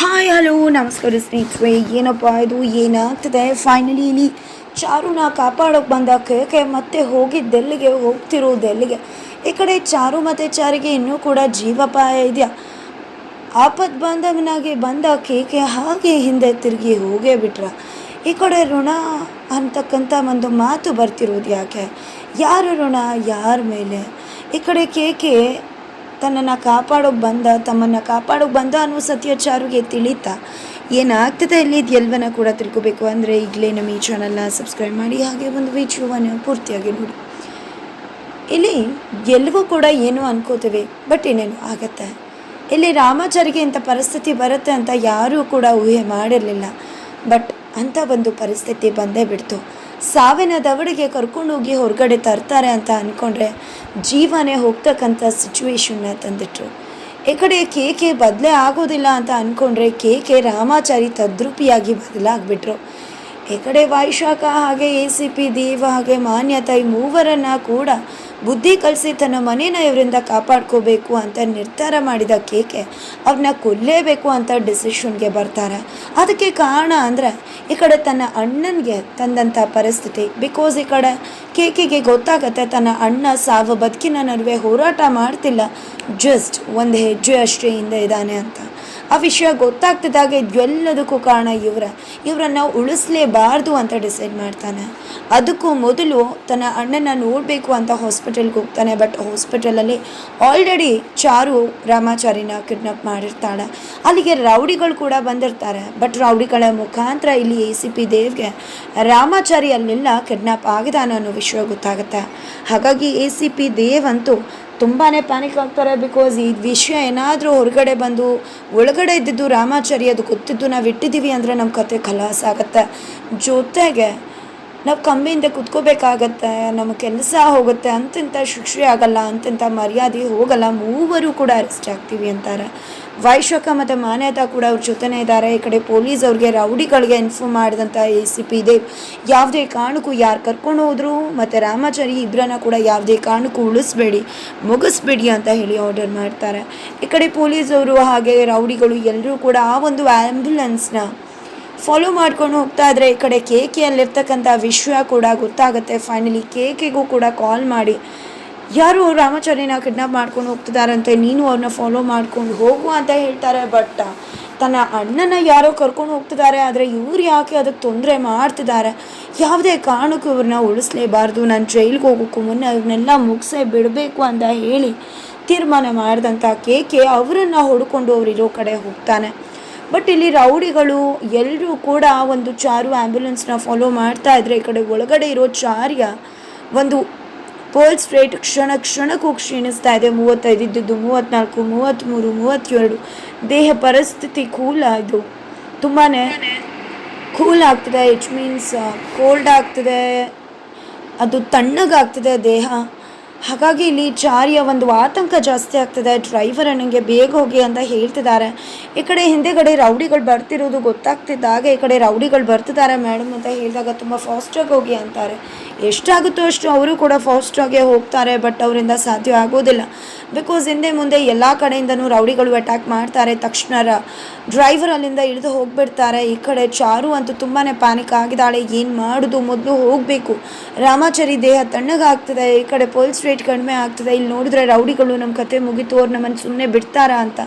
Hi hello ನಮಸ್ಕಾರ ಸ್ನೇಹಿತರೆ. ಏನಪ್ಪ ಇದು? ಏನಾಗ್ತದೆ? ಫೈನಲಿ ಇಲ್ಲಿ ಚಾರುನ ಕಾಪಾಡೋಕೆ ಬಂದ ಕೇಕೆ ಮತ್ತೆ ಹೋಗಿದ್ದೆಲ್ಲಿಗೆ ಹೋಗ್ತಿರೋದೆಲ್ಲಿಗೆ ಈ ಕಡೆ ಚಾರು ಮತ್ತು ಚಾರಿಗೆ ಇನ್ನೂ ಕೂಡ ಜೀವಪಾಯ ಇದೆಯಾ? ಆಪತ್ ಬಾಂಧವನಾಗಿ ಬಂದ ಕೇಕೆ ಹಾಗೆ ಹಿಂದೆ ತಿರುಗಿ ಹೋಗೇ ಬಿಟ್ರ. ಈ ಕಡೆ ಋಣ ಅಂತಕ್ಕಂಥ ಒಂದು ಮಾತು ಬರ್ತಿರೋದು ಯಾಕೆ? ಯಾರು ಋಣ? ಯಾರ ಮೇಲೆ? ಈ ಕಡೆ ಕೇಕೆ ತನ್ನನ್ನು ಕಾಪಾಡೋಕೆ ಬಂದ, ತಮ್ಮನ್ನು ಕಾಪಾಡೋಕೆ ಬಂದ ಅನ್ನೋ ಸತ್ಯ ಚಾರುಗೆ ತಿಳಿತಾ. ಏನಾಗ್ತದೆ ಇಲ್ಲಿ ಎಲ್ವನ್ನ ಕೂಡ ತಿಳ್ಕೊಬೇಕು. ಅಂದರೆ ಈಗಲೇ ನಮ್ಮ ಈ ಚಾನಲ್ನ ಸಬ್ಸ್ಕ್ರೈಬ್ ಮಾಡಿ, ಹಾಗೆ ಒಂದು ವಿಡಿಯೋವನ್ನು ಪೂರ್ತಿಯಾಗಿ ನೋಡಿ. ಇಲ್ಲಿ ಎಲ್ಲವೂ ಕೂಡ ಏನೋ ಅನ್ಕೋತೇವೆ ಬಟ್ ಏನೇನು ಆಗತ್ತೆ. ಇಲ್ಲಿ ರಾಮಾಚಾರಿಗೆ ಇಂಥ ಪರಿಸ್ಥಿತಿ ಬರುತ್ತೆ ಅಂತ ಯಾರೂ ಕೂಡ ಊಹೆ ಮಾಡಿರಲಿಲ್ಲ. ಬಟ್ ಅಂಥ ಒಂದು ಪರಿಸ್ಥಿತಿ ಬಂದೇ ಬಿಡ್ತು. ಸಾವಿನ ದವಡಿಗೆ ಕರ್ಕೊಂಡೋಗಿ ಹೊರಗಡೆ ತರ್ತಾರೆ ಅಂತ ಅಂದ್ಕೊಂಡ್ರೆ ಜೀವನೇ ಹೋಗ್ತಕ್ಕಂಥ ಸಿಚುವೇಶನ್ನ ತಂದಿಟ್ರು. ಈ ಕಡೆ ಕೇಕೆ ಬದಲೇ ಆಗೋದಿಲ್ಲ ಅಂತ ಅಂದ್ಕೊಂಡ್ರೆ ಕೇಕೆ ರಾಮಾಚಾರಿ ತದ್ರೂಪಿಯಾಗಿ ಬದಲಾಗ್ಬಿಟ್ರು. ಈ ಕಡೆ ವೈಶಾಖ ಹಾಗೆ ಎ ಸಿ ಪಿ ದೇವ ಹಾಗೆ ಮಾನ್ಯತಾ ಈ ಮೂವರನ್ನು ಕೂಡ ಬುದ್ಧಿ ಕಲಿಸಿ ತನ್ನ ಮನೇನ ಇವರಿಂದ ಕಾಪಾಡ್ಕೋಬೇಕು ಅಂತ ನಿರ್ಧಾರ ಮಾಡಿದ ಕೇಕೆ ಅವ್ರನ್ನ ಕೊಲ್ಲೇಬೇಕು ಅಂತ ಡಿಸಿಷನ್ಗೆ ಬರ್ತಾರೆ. ಅದಕ್ಕೆ ಕಾರಣ ಅಂದರೆ ಈ ಕಡೆ ತನ್ನ ಅಣ್ಣನಿಗೆ ತಂದಂಥ ಪರಿಸ್ಥಿತಿ. ಬಿಕಾಸ್ ಈ ಕಡೆ ಕೇಕೆಗೆ ಗೊತ್ತಾಗತ್ತೆ ತನ್ನ ಅಣ್ಣ ಸಾವು ಬದುಕಿನ ನಡುವೆ ಹೋರಾಟ ಮಾಡ್ತಿಲ್ಲ. ಜಸ್ಟ್ ಒಂದು ಹೆಜ್ಜೆ ಅಷ್ಟೇ ಹಿಂದೆ ಇದ್ದಾನೆ ಅಂತ. ಆ ವಿಷಯ ಗೊತ್ತಾಗ್ತಿದ್ದಾಗ ಇದೆಲ್ಲದಕ್ಕೂ ಕಾರಣ ಇವರ. ಇವರನ್ನ ಉಳಿಸ್ಲೇಬಾರ್ದು ಅಂತ ಡಿಸೈಡ್ ಮಾಡ್ತಾನೆ. ಅದಕ್ಕೂ ಮೊದಲು ತನ್ನ ಅಣ್ಣನ ನೋಡಬೇಕು ಅಂತ ಹಾಸ್ಪಿಟಲ್ಗೆ ಹೋಗ್ತಾನೆ. ಬಟ್ ಹಾಸ್ಪಿಟಲಲ್ಲಿ ಆಲ್ರೆಡಿ ಚಾರು ರಾಮಾಚಾರಿನ ಕಿಡ್ನಾಪ್ ಮಾಡಿರ್ತಾಳೆ. ಅಲ್ಲಿಗೆ ರೌಡಿಗಳು ಕೂಡ ಬಂದಿರ್ತಾರೆ. ಬಟ್ ರೌಡಿಗಳ ಮುಖಾಂತರ ಇಲ್ಲಿ ಎ ಸಿ ಪಿ ದೇವ್ಗೆ ರಾಮಾಚಾರಿ ಅಲ್ಲೆಲ್ಲ ಕಿಡ್ನಾಪ್ ಆಗಿದಾನ ಅನ್ನೋ ವಿಷಯ ಗೊತ್ತಾಗುತ್ತೆ. ಹಾಗಾಗಿ ಎ ಸಿ ಪಿ ದೇವ್ ಅಂತೂ ತುಂಬಾ ಪ್ಯಾನಿಕ್ ಆಗ್ತಾರೆ ಬಿಕಾಸ್ ಈ ವಿಷಯ ಏನಾದರೂ ಹೊರಗಡೆ ಬಂದು ಒಳಗಡೆ ಇದ್ದಿದ್ದು ರಾಮಾಚಾರ್ಯ ಅದು ಗೊತ್ತಿದ್ದು ನಾವು ಇಟ್ಟಿದ್ದೀವಿ ಅಂದರೆ ನಮ್ಮ ಕತೆ ಖಲಾಸ ಆಗುತ್ತೆ. ಜೊತೆಗೆ ನಾವು ಕಂಬಿಯಿಂದ ಕುತ್ಕೋಬೇಕಾಗತ್ತೆ ನಮ್ಮ ಕೆಲಸ ಹೋಗುತ್ತೆ ಅಂತಿಂಥ ಶಿಕ್ಷೆ ಆಗಲ್ಲ ಅಂತಿಂಥ ಮರ್ಯಾದೆ ಹೋಗಲ್ಲ, ಮೂವರು ಕೂಡ ಅರೆಸ್ಟ್ ಆಗ್ತೀವಿ ಅಂತಾರೆ. ವೈಶಾಖ ಮತ್ತು ಮಾನ್ಯತಾ ಕೂಡ ಅವ್ರ ಜೊತೆನೇ ಇದ್ದಾರೆ. ಈ ಕಡೆ ಪೊಲೀಸ್ ಅವ್ರಿಗೆ ರೌಡಿಗಳಿಗೆ ಇನ್ಫಾರ್ಮ್ ಮಾಡಿದಂಥ ಎ ಸಿ ಪಿ ದೇವ್ ಯಾವುದೇ ಕಾರಣಕ್ಕೂ ಯಾರು ಕರ್ಕೊಂಡು ಹೋದ್ರು, ಮತ್ತು ರಾಮಾಚಾರಿ ಇಬ್ಬರನ್ನ ಕೂಡ ಯಾವುದೇ ಕಾರಣಕ್ಕೂ ಉಳಿಸ್ಬೇಡಿ, ಮುಗಿಸ್ಬೇಡಿ ಅಂತ ಹೇಳಿ ಆರ್ಡರ್ ಮಾಡ್ತಾರೆ. ಈ ಕಡೆ ಪೊಲೀಸವರು ಹಾಗೆ ರೌಡಿಗಳು ಎಲ್ಲರೂ ಕೂಡ ಆ ಒಂದು ಆ್ಯಂಬುಲೆನ್ಸ್ನ ಫಾಲೋ ಮಾಡ್ಕೊಂಡು ಹೋಗ್ತಾ ಇದ್ರೆ ಈ ಕಡೆ ಕೇಕೆಯಲ್ಲಿರ್ತಕ್ಕಂಥ ವಿಷಯ ಕೂಡ ಗೊತ್ತಾಗುತ್ತೆ. ಫೈನಲಿ ಕೇಕೆಗೂ ಕೂಡ ಕಾಲ್ ಮಾಡಿ. ಯಾರು ರಾಮಾಚಾರ್ಯನ ಕಿಡ್ನಾಪ್ ಮಾಡ್ಕೊಂಡು ಹೋಗ್ತಿದಾರಂತೆ ನೀನು ಅವ್ರನ್ನ ಫಾಲೋ ಮಾಡ್ಕೊಂಡು ಹೋಗು ಅಂತ ಹೇಳ್ತಾರೆ ಬಟ್ ತನ್ನ ಅಣ್ಣನ ಯಾರೋ ಕರ್ಕೊಂಡು ಹೋಗ್ತಿದ್ದಾರೆ, ಆದರೆ ಇವ್ರು ಯಾಕೆ ಅದಕ್ಕೆ ತೊಂದರೆ ಮಾಡ್ತಿದ್ದಾರೆ? ಯಾವುದೇ ಕಾರಣಕ್ಕೂ ಇವ್ರನ್ನ ಉಳಿಸ್ಲೇಬಾರ್ದು. ನಾನು ಜೈಲಿಗೆ ಹೋಗೋಕ್ಕೂ ಮುನ್ನ ಇವ್ರನ್ನೆಲ್ಲ ಮುಗಿಸೇ ಬಿಡಬೇಕು ಅಂತ ಹೇಳಿ ತೀರ್ಮಾನ ಮಾಡಿದಂಥ ಕೇಕೆ ಅವರನ್ನು ಹೊಡ್ಕೊಂಡು ಅವರಿರೋ ಕಡೆ ಹೋಗ್ತಾನೆ. ಬಟ್ ಇಲ್ಲಿ ರೌಡಿಗಳು ಎಲ್ಲರೂ ಕೂಡ ಒಂದು ಚಾರು ಆ್ಯಂಬುಲೆನ್ಸ್ನ ಫಾಲೋ ಮಾಡ್ತಾ ಇದ್ರೆ ಈ ಕಡೆ ಒಳಗಡೆ ಇರೋ ಚಾರ್ಯ ಒಂದು ಪೋಲ್ಸ್ ರೇಟ್ ಕ್ಷಣ ಕ್ಷಣಕ್ಕೂ ಕ್ಷೀಣಿಸ್ತಾ ಇದೆ. ಮೂವತ್ತೈದು ಇದ್ದಿದ್ದು ಮೂವತ್ತ್ನಾಲ್ಕು ಮೂವತ್ತ್ಮೂರು ಮೂವತ್ತೆರಡು ದೇಹ ಪರಿಸ್ಥಿತಿ ಕೂಲ್ ಇದು ತುಂಬಾ ಕೂಲ್ ಆಗ್ತದೆ. ಇಟ್ ಮೀನ್ಸ್ ಕೋಲ್ಡ್ ಆಗ್ತದೆ. ಅದು ತಣ್ಣಗಾಗ್ತದೆ ದೇಹ. ಹಾಗಾಗಿ ಇಲ್ಲಿ ಜಾರಿಯ ಒಂದು ಆತಂಕ ಜಾಸ್ತಿ ಆಗ್ತದೆ. ಡ್ರೈವರ್ ನನಗೆ ಬೇಗ ಹೋಗಿ ಅಂತ ಹೇಳ್ತಿದ್ದಾರೆ. ಈ ಕಡೆ ಹಿಂದೆಗಡೆ ರೌಡಿಗಳು ಬರ್ತಿರೋದು ಗೊತ್ತಾಗ್ತಿದ್ದಾಗ ಈ ಕಡೆ ರೌಡಿಗಳು ಬರ್ತಿದ್ದಾರೆ ಮೇಡಮ್ ಅಂತ ಹೇಳಿದಾಗ ತುಂಬ ಫಾಸ್ಟಾಗಿ ಹೋಗಿ ಅಂತಾರೆ. ಎಷ್ಟಾಗುತ್ತೋ ಅಷ್ಟು ಅವರು ಕೂಡ ಫಾಸ್ಟಾಗೆ ಹೋಗ್ತಾರೆ ಬಟ್ ಅವರಿಂದ ಸಾಧ್ಯ ಆಗೋದಿಲ್ಲ. ಬಿಕಾಸ್ ಹಿಂದೆ ಮುಂದೆ ಎಲ್ಲ ಕಡೆಯಿಂದನೂ ರೌಡಿಗಳು ಅಟ್ಯಾಕ್ ಮಾಡ್ತಾರೆ. ತಕ್ಷಣ ಡ್ರೈವರ್ ಅಲ್ಲಿಂದ ಇಳಿದು ಹೋಗಿಬಿಡ್ತಾರೆ. ಈ ಕಡೆ ಚಾರು ಅಂತೂ ತುಂಬಾ ಪ್ಯಾನಿಕ್ ಆಗಿದ್ದಾಳೆ. ಏನು ಮಾಡೋದು? ಮೊದಲು ಹೋಗಬೇಕು. ರಾಮಾಚಾರಿ ದೇಹ ತಣ್ಣಗಾಗ್ತದೆ. ಈ ಕಡೆ ಪೋಲ್ಸ್ ರೇಟ್ ಕಡಿಮೆ ಆಗ್ತದೆ. ಇಲ್ಲಿ ನೋಡಿದ್ರೆ ರೌಡಿಗಳು ನಮ್ಮ ಕತೆ ಮುಗಿತು, ಅವ್ರು ನಮ್ಮನ್ನು ಸುಮ್ಮನೆ ಬಿಡ್ತಾರಾ ಅಂತ.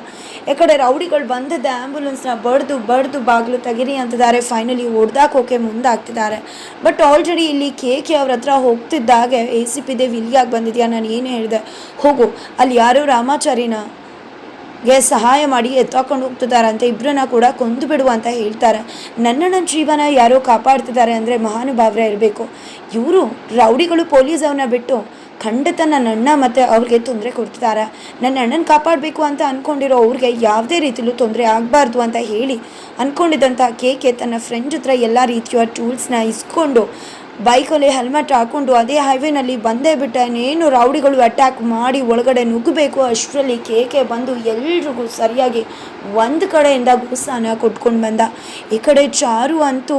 ಯಾಕಡೆ ಕಡೆ ರೌಡಿಗಳು ಬಂದಿದ್ದ ಆ್ಯಂಬುಲೆನ್ಸ್ನ ಬಡ್ದು ಬಡ್ದು ಬಾಗಿಲು ತೆಗಿರಿ ಅಂತಿದ್ದಾರೆ ಫೈನಲಿ ಹೊಡ್ದಾಕೋಕೆ ಮುಂದಾಗ್ತಿದ್ದಾರೆ ಬಟ್ ಆಲ್ರೆಡಿ ಇಲ್ಲಿ ಕೆ ಕೆ ಅವ್ರ ಹತ್ರ ಹೋಗ್ತಿದ್ದಾಗೆ. ಎ ಸಿ ಪಿ ದೇವ್ ಇಲ್ಲಿಯಾಗಿ ಬಂದಿದ್ಯಾ? ನಾನು ಏನು ಹೇಳಿದೆ? ಹೋಗು. ಅಲ್ಲಿ ಯಾರೋ ರಾಮಾಚಾರಿನ ಗೆ ಸಹಾಯ ಮಾಡಿ ಎತ್ತಾಕೊಂಡು ಅಂತ ಇಬ್ಬರನ್ನ ಕೂಡ ಕೊಂದು ಬಿಡು ಅಂತ ಹೇಳ್ತಾರೆ. ನನ್ನ ಜೀವನ ಯಾರೋ ಕಾಪಾಡ್ತಿದ್ದಾರೆ ಅಂದರೆ ಮಹಾನುಭಾವರೇ ಇರಬೇಕು. ಇವರು ರೌಡಿಗಳು ಪೊಲೀಸ್ ಅವನ್ನ ಬಿಟ್ಟು ಖಂಡಿತ ನನ್ನ ಅಣ್ಣ ಮತ್ತು ಅವ್ರಿಗೆ ತೊಂದರೆ ಕೊಡ್ತಿದ್ದಾರೆ ನನ್ನ ಅಣ್ಣನ ಕಾಪಾಡಬೇಕು ಅಂತ ಅಂದ್ಕೊಂಡಿರೋ ಅವ್ರಿಗೆ ಯಾವುದೇ ರೀತಿಲೂ ತೊಂದರೆ ಆಗಬಾರ್ದು ಅಂತ ಹೇಳಿ ಅಂದ್ಕೊಂಡಿದ್ದಂಥ ಕೆ ತನ್ನ ಫ್ರೆಂಡ್ ಹತ್ರ ಎಲ್ಲ ರೀತಿಯ ಟೂಲ್ಸ್ನ ಇಸ್ಕೊಂಡು ಬೈಕಲ್ಲಿ ಹೆಲ್ಮೆಟ್ ಹಾಕೊಂಡು ಅದೇ ಹೈವೇನಲ್ಲಿ ಬಂದೇ ಬಿಟ್ಟ ಇನ್ನೇನು ರೌಡಿಗಳು ಅಟ್ಯಾಕ್ ಮಾಡಿ ಒಳಗಡೆ ನುಗ್ಗಬೇಕು? ಅಷ್ಟರಲ್ಲಿ ಕೇಕೆ ಬಂದು ಎಲ್ರಿಗೂ ಸರಿಯಾಗಿ ಒಂದು ಕಡೆಯಿಂದ ಗುಸ್ಸಾನ ಕೊಟ್ಕೊಂಡು ಬಂದ. ಈ ಕಡೆ ಚಾರು ಅಂತೂ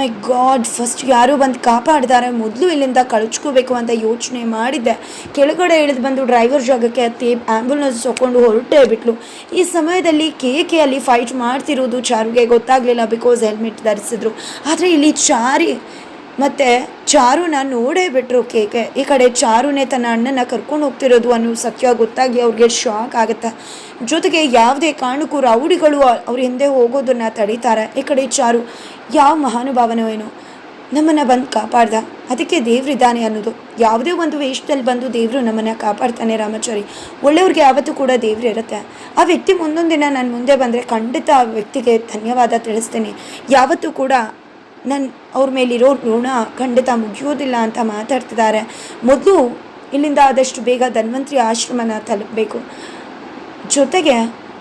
ಮೈ ಗಾಡ್ ಫಸ್ಟ್ ಯಾರು ಬಂದು ಕಾಪಾಡಿದ್ದಾರೆ ಮೊದಲು ಇಲ್ಲಿಂದ ಕಳ್ಚ್ಕೋಬೇಕು ಅಂತ ಯೋಚನೆ ಮಾಡಿದ್ದೆ. ಕೆಳಗಡೆ ಇಳಿದು ಬಂದು ಡ್ರೈವರ್ ಜಾಗಕ್ಕೆ ಹತ್ತಿ ಆ್ಯಂಬುಲೆನ್ಸ್ ತಗೊಂಡು ಹೊರಟೇ ಬಿಟ್ಲು. ಈ ಸಮಯದಲ್ಲಿ ಕೇಕೆ ಅಲ್ಲಿ ಫೈಟ್ ಮಾಡ್ತಿರೋದು ಚಾರುಗೆ ಗೊತ್ತಾಗಲಿಲ್ಲ ಬಿಕಾಸ್ ಹೆಲ್ಮೆಟ್ ಧರಿಸಿದ್ರು. ಆದರೆ ಇಲ್ಲಿ ಚಾರಿ ಮತ್ತು ಚಾರುನ ನೋಡೇ ಬಿಟ್ರು ಕೇಕೆ. ಈ ಕಡೆ ಚಾರುನೇ ತನ್ನ ಅಣ್ಣನ ಕರ್ಕೊಂಡು ಹೋಗ್ತಿರೋದು ಅನ್ನೋ ಸತ್ಯ ಗೊತ್ತಾಗಿ ಅವ್ರಿಗೆ ಶಾಕ್ ಆಗುತ್ತೆ. ಜೊತೆಗೆ ಯಾವುದೇ ಕಾರಣಕ್ಕೂ ರೌಡಿಗಳು ಅವ್ರ ಹಿಂದೆ ಹೋಗೋದನ್ನ ತಡೀತಾರೆ. ಈ ಕಡೆ ಚಾರು, ಯಾವ ಮಹಾನುಭಾವನೋ ಏನೋ. ನಮ್ಮನ್ನು ಬಂದು ಕಾಪಾಡ್ದ. ಅದಕ್ಕೆ ದೇವ್ರಿದ್ದಾನೆ ಅನ್ನೋದು. ಯಾವುದೇ ಒಂದು ವೇಷದಲ್ಲಿ ಬಂದು ದೇವರು ನಮ್ಮನ್ನು ಕಾಪಾಡ್ತಾನೆ ರಾಮಾಚಾರಿ. ಒಳ್ಳೆಯವ್ರಿಗೆ ಯಾವತ್ತೂ ಕೂಡ ದೇವ್ರು ಇರುತ್ತೆ. ಆ ವ್ಯಕ್ತಿ ಮುಂದೊಂದು ದಿನ ನಾನು ಮುಂದೆ ಬಂದರೆ ಖಂಡಿತ ಆ ವ್ಯಕ್ತಿಗೆ ಧನ್ಯವಾದ ತಿಳಿಸ್ತೇನೆ. ಯಾವತ್ತೂ ಕೂಡ ನನ್ನ ಅವ್ರ ಮೇಲಿರೋ ಋಣ ಖಂಡಿತ ಮುಗಿಯೋದಿಲ್ಲ ಅಂತ ಮಾತಾಡ್ತಿದ್ದಾರೆ. ಮೊದಲು ಇಲ್ಲಿಂದ ಆದಷ್ಟು ಬೇಗ ಧನ್ವಂತ್ರಿ ಆಶ್ರಮನ ತಲುಪಬೇಕು. ಜೊತೆಗೆ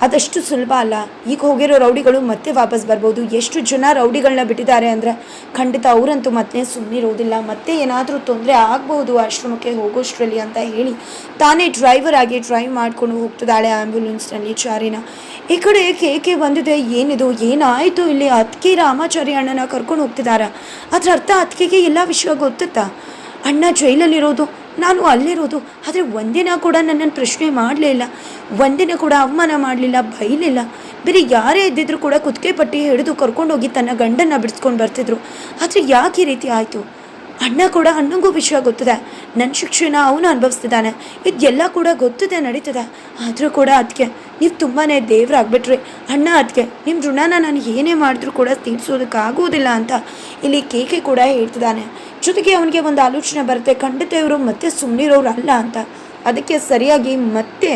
ಅದಷ್ಟು ಸುಲಭ ಅಲ್ಲ. ಈಗ ಹೋಗಿರೋ ರೌಡಿಗಳು ಮತ್ತೆ ವಾಪಸ್ ಬರ್ಬೋದು. ಎಷ್ಟು ಜನ ರೌಡಿಗಳನ್ನ ಬಿಟ್ಟಿದ್ದಾರೆ ಅಂದರೆ ಖಂಡಿತ ಅವರಂತೂ ಮತ್ತೆ ಸುಮ್ಮನಿರೋದಿಲ್ಲ ಮತ್ತೆ ಏನಾದರೂ ತೊಂದರೆ ಆಗ್ಬೋದು ಆಶ್ರಮಕ್ಕೆ ಹೋಗೋಷ್ಟರಲ್ಲಿ ಅಂತ ಹೇಳಿ ತಾನೇ ಡ್ರೈವರ್ ಆಗಿ ಡ್ರೈವ್ ಮಾಡ್ಕೊಂಡು ಹೋಗ್ತಿದ್ದಾಳೆ ಆ್ಯಂಬ್ಯುಲೆನ್ಸ್ನಲ್ಲಿ ಚಾರಿನ. ಈ ಕಡೆ ಕೇಕೆ ಬಂದಿದೆ. ಏನಿದು? ಏನಾಯಿತು ಇಲ್ಲಿ? ಅತ್ಕೆ ರಾಮಾಚಾರಿ ಅಣ್ಣನ ಕರ್ಕೊಂಡು ಹೋಗ್ತಿದ್ದಾರೆ? ಅದರ ಅರ್ಥ ಅತ್ಕೆಗೆ ಎಲ್ಲ ವಿಷಯ ಗೊತ್ತುತ್ತಾ? ಅಣ್ಣ ಜೈಲಲ್ಲಿರೋದು. ನಾನು ಅಲ್ಲಿರೋದು, ಆದರೆ ಒಂದಿನ ಕೂಡ ನನ್ನನ್ನು ಪ್ರಶ್ನೆ ಮಾಡಲೇ ಇಲ್ಲ. ಒಂದಿನ ಕೂಡ ಅವಮಾನ ಮಾಡಲಿಲ್ಲ, ಬೈಲಿಲ್ಲ. ಬೇರೆ ಯಾರೇ ಇದ್ದಿದ್ರು ಕೂಡ ಕುತ್ತಿಗೆ ಪಟ್ಟಿ ಹಿಡಿದು ಕರ್ಕೊಂಡೋಗಿ ತನ್ನ ಗಂಡನ್ನು ಬಿಡಿಸ್ಕೊಂಡು ಬರ್ತಿದ್ರು. ಆದರೆ ಯಾಕೆ ಈ ರೀತಿ ಆಯಿತು? ಅಣ್ಣ ಕೂಡ ಅಣ್ಣಂಗೂ ವಿಷಯ ಗೊತ್ತಿದೆ. ನನ್ನ ಶಿಕ್ಷಣ ಅವನು ಅನುಭವಿಸ್ತಿದ್ದಾನೆ. ಇದೆಲ್ಲ ಕೂಡ ಗೊತ್ತಿದೆ, ನಡೀತದೆ. ಆದರೂ ಕೂಡ ಅದಕ್ಕೆ ನೀವು ತುಂಬಾ ದೇವ್ರಾಗ್ಬಿಟ್ರಿ ಅಣ್ಣ ಅದಕ್ಕೆ ನಿಮ್ಮ ಋಣನ ನಾನು ಏನೇ ಮಾಡಿದ್ರೂ ಕೂಡ ತೀರ್ಸೋದಕ್ಕಾಗೋದಿಲ್ಲ ಅಂತ ಇಲ್ಲಿ ಕೇಕೆ ಕೂಡ ಹೇಳ್ತಿದ್ದಾನೆ. ಜೊತೆಗೆ ಅವನಿಗೆ ಒಂದು ಆಲೋಚನೆ ಬರುತ್ತೆ. ಖಂಡಿತ ಇವರು ಮತ್ತೆ ಸುಮ್ಮನಿರೋರು ಅಲ್ಲ ಅಂತ. ಅದಕ್ಕೆ ಸರಿಯಾಗಿ ಮತ್ತೆ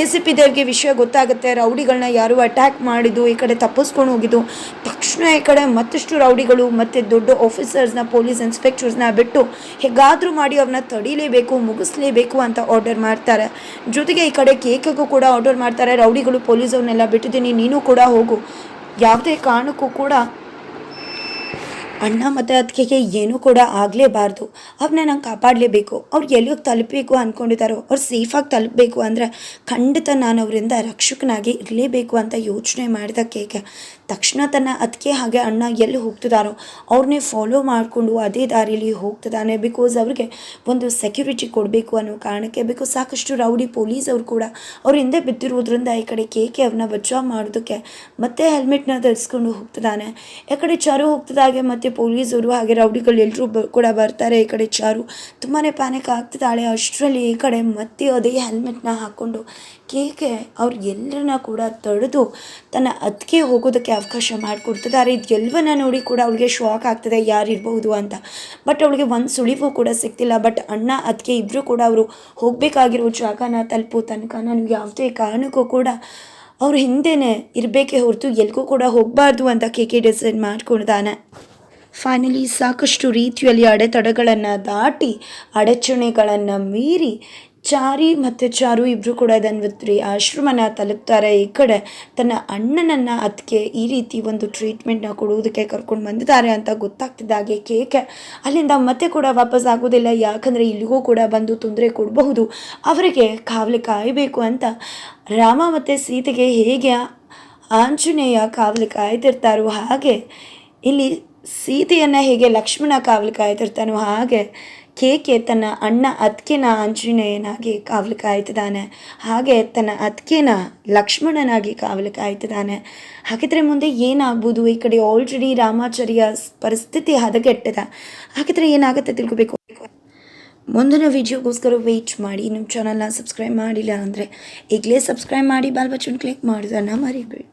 ಎ ಸಿ ಪಿ ದೇವ್ರಿಗೆ ವಿಷಯ ಗೊತ್ತಾಗುತ್ತೆ, ರೌಡಿಗಳನ್ನ ಯಾರು ಅಟ್ಯಾಕ್ ಮಾಡಿದ್ದು, ಈ ಕಡೆ ತಪ್ಪಿಸ್ಕೊಂಡು ಹೋಗಿದ್ದು. ತಕ್ಷಣ ಈ ಕಡೆ ಮತ್ತಷ್ಟು ರೌಡಿಗಳು ಮತ್ತು ದೊಡ್ಡ ಆಫೀಸರ್ಸ್ನ ಪೊಲೀಸ್ ಇನ್ಸ್ಪೆಕ್ಟರ್ಸ್ನ ಬಿಟ್ಟು ಹೇಗಾದರೂ ಮಾಡಿ ಅವ್ರನ್ನ ತಡೀಲೇಬೇಕು, ಮುಗಿಸ್ಲೇಬೇಕು ಅಂತ ಆರ್ಡರ್ ಮಾಡ್ತಾರೆ. ಜೊತೆಗೆ ಈ ಕಡೆ ಕೇಕಿಗೂ ಕೂಡ ಆರ್ಡರ್ ಮಾಡ್ತಾರೆ, ರೌಡಿಗಳು ಪೊಲೀಸವ್ರನ್ನೆಲ್ಲ ಬಿಟ್ಟಿದ್ದೀನಿ, ನೀನು ಕೂಡ ಹೋಗು. ಯಾವುದೇ ಕಾರಣಕ್ಕೂ ಕೂಡ ಅಣ್ಣ ಮತ್ತು ಅದಕ್ಕೆ ಏನೂ ಕೂಡ ಆಗಲೇಬಾರ್ದು. ಅವ್ರನ್ನ ನಂಗೆ ಕಾಪಾಡಲೇಬೇಕು. ಅವ್ರು ಎಲ್ಲಿಗೆ ತಲುಪಬೇಕು ಅಂದ್ಕೊಂಡಿದ್ದಾರೋ ಅವ್ರು ಸೇಫಾಗಿ ತಲುಪಬೇಕು ಅಂದರೆ ಖಂಡಿತ ನಾನು ಅವರಿಂದ ರಕ್ಷಕನಾಗಿ ಇರಲೇಬೇಕು ಅಂತ ಯೋಚನೆ ಮಾಡಿದ ಕೇಕೆ. ತಕ್ಷಣ ತನ್ನ ಅದಕ್ಕೆ ಹಾಗೆ ಅಣ್ಣ ಎಲ್ಲಿ ಹೋಗ್ತಿದ್ದಾರೋ ಅವ್ರನ್ನೇ ಫಾಲೋ ಮಾಡಿಕೊಂಡು ಅದೇ ದಾರಿಯಲ್ಲಿ ಹೋಗ್ತಿದ್ದಾನೆ ಬಿಕಾಸ್ ಅವ್ರಿಗೆ ಒಂದು ಸೆಕ್ಯೂರಿಟಿ ಕೊಡಬೇಕು ಅನ್ನೋ ಕಾರಣಕ್ಕೆ ಬಿಕಾಸ್ ಸಾಕಷ್ಟು ರೌಡಿ ಪೊಲೀಸ್ ಅವರು ಕೂಡ ಅವ್ರ ಹಿಂದೆ ಬಿದ್ದಿರೋದ್ರಿಂದ ಈ ಕಡೆ ಕೇಕೆ ಅವ್ರನ್ನ ಬಚಾವ್ ಮಾಡೋದಕ್ಕೆ ಮತ್ತೆ ಹೆಲ್ಮೆಟ್ನ ಧರಿಸ್ಕೊಂಡು ಹೋಗ್ತಿದ್ದಾನೆ. ಈ ಕಡೆ ಚಾರು ಹೋಗ್ತಿದ್ದಾಗೆ ಮತ್ತೆ ಪೊಲೀಸರು ಹಾಗೆ ರೌಡಿಗಳು ಎಲ್ಲರೂ ಕೂಡ ಬರ್ತಾರೆ. ಈ ಕಡೆ ಚಾರು ತುಂಬಾ ಪ್ಯಾನಿಕ್ ಆಗ್ತಿದ್ದಾಳೆ. ಅಷ್ಟರಲ್ಲಿ ಈ ಕಡೆ ಮತ್ತೆ ಅದೇ ಹೆಲ್ಮೆಟ್ನ ಹಾಕ್ಕೊಂಡು ಕೇಕೆ ಅವ್ರು ಎಲ್ಲರನ್ನ ಕೂಡ ತಡೆದು ತನ್ನ ಅದಕ್ಕೆ ಹೋಗೋದಕ್ಕೆ ಅವಕಾಶ ಮಾಡಿಕೊಡ್ತಿದ್ದಾರೆ. ಇದು ಎಲ್ಲವನ್ನ ನೋಡಿ ಕೂಡ ಅವಳಿಗೆ ಶಾಕ್ ಆಗ್ತದೆ ಯಾರಿರ್ಬಹುದು ಅಂತ. ಬಟ್ ಅವಳಿಗೆ ಒಂದು ಸುಳಿವು ಕೂಡ ಸಿಗ್ತಿಲ್ಲ. ಬಟ್ ಅಣ್ಣ ಅದಕ್ಕೆ ಇಬ್ಬರು ಕೂಡ ಅವರು ಹೋಗಬೇಕಾಗಿರೋ ಜಾಗನ ತಲುಪೋ ತನಕ ನಾನು ಯಾವುದೇ ಕಾರಣಕ್ಕೂ ಕೂಡ ಅವ್ರ ಹಿಂದೆನೇ ಇರಬೇಕೇ ಹೊರತು ಎಲ್ಗೂ ಕೂಡ ಹೋಗಬಾರ್ದು ಅಂತ ಕೇಕೆ ಡಿಸೈಡ್ ಮಾಡ್ಕೊಂಡಿದ್ದಾನೆ ಫೈನಲಿ ಸಾಕಷ್ಟು ರೀತಿಯಲ್ಲಿ ಅಡೆತಡೆಗಳನ್ನು ದಾಟಿ ಅಡಚಣೆಗಳನ್ನು ಮೀರಿ ಚಾರಿ ಮತ್ತು ಚಾರು ಇಬ್ಬರು ಕೂಡ ಧನ್ವತ್ರಿ ಆಶ್ರಮನ ತಲುಪ್ತಾರೆ. ಈ ಕಡೆ ತನ್ನ ಅಣ್ಣನನ್ನು ಅದಕ್ಕೆ ಈ ರೀತಿ ಒಂದು ಟ್ರೀಟ್ಮೆಂಟ್ನ ಕೊಡುವುದಕ್ಕೆ ಕರ್ಕೊಂಡು ಬಂದಿದ್ದಾರೆ ಅಂತ ಗೊತ್ತಾಗ್ತಿದ್ದಾಗೆ ಕೇಕೆ ಅಲ್ಲಿಂದ ಮತ್ತೆ ಕೂಡ ವಾಪಸ್ ಆಗೋದಿಲ್ಲ. ಯಾಕಂದರೆ ಇಲ್ಲಿಗೂ ಕೂಡ ಬಂದು ತೊಂದರೆ ಕೊಡಬಹುದು. ಅವರಿಗೆ ಕಾವಲು ಕಾಯಬೇಕು ಅಂತ ರಾಮ ಮತ್ತು ಸೀತೆಗೆ ಹೇಗೆ ಆಂಜನೇಯ ಕಾವಲು ಕಾಯ್ತಿರ್ತಾರೋ ಹಾಗೆ ಇಲ್ಲಿ ಸೀತೆಯನ್ನು ಹೇಗೆ ಲಕ್ಷ್ಮಣ ಕಾವಲು ಕಾಯ್ತಿರ್ತಾನೋ ಹಾಗೆ ಕೇಕೆ ತನ್ನ ಅಣ್ಣ ಅತ್ಕೆನ ಆಂಜನೇಯನಾಗಿ ಕಾವಲು ಕಾಯ್ತಿದ್ದಾನೆ ಹಾಗೆ ತನ್ನ ಅತ್ಕೆನ ಲಕ್ಷ್ಮಣನಾಗಿ ಕಾವಲು ಕಾಯ್ತಿದ್ದಾನೆ ಹಾಗಿದ್ರೆ ಮುಂದೆ ಏನಾಗ್ಬೋದು? ಈ ಕಡೆ ಆಲ್ರೆಡಿ ರಾಮಾಚಾರ್ಯ ಪರಿಸ್ಥಿತಿ ಹದಗೆಟ್ಟದ. ಹಾಗಿದ್ರೆ ಏನಾಗುತ್ತೆ ತಿಳ್ಕೊಬೇಕು? ಮುಂದಿನ ವಿಡಿಯೋಗೋಸ್ಕರ ವೆಯ್ಟ್ ಮಾಡಿ. ನಿಮ್ಮ ಚಾನಲ್ನ ಸಬ್ಸ್ಕ್ರೈಬ್ ಮಾಡಿಲ್ಲ ಅಂದರೆ ಈಗಲೇ ಸಬ್ಸ್ಕ್ರೈಬ್ ಮಾಡಿ. ಬಾಲ್ ಬಚ್ಚನ್ ಕ್ಲಿಕ್ ಮಾಡೋದನ್ನು ಮರಿಬೇಡಿ.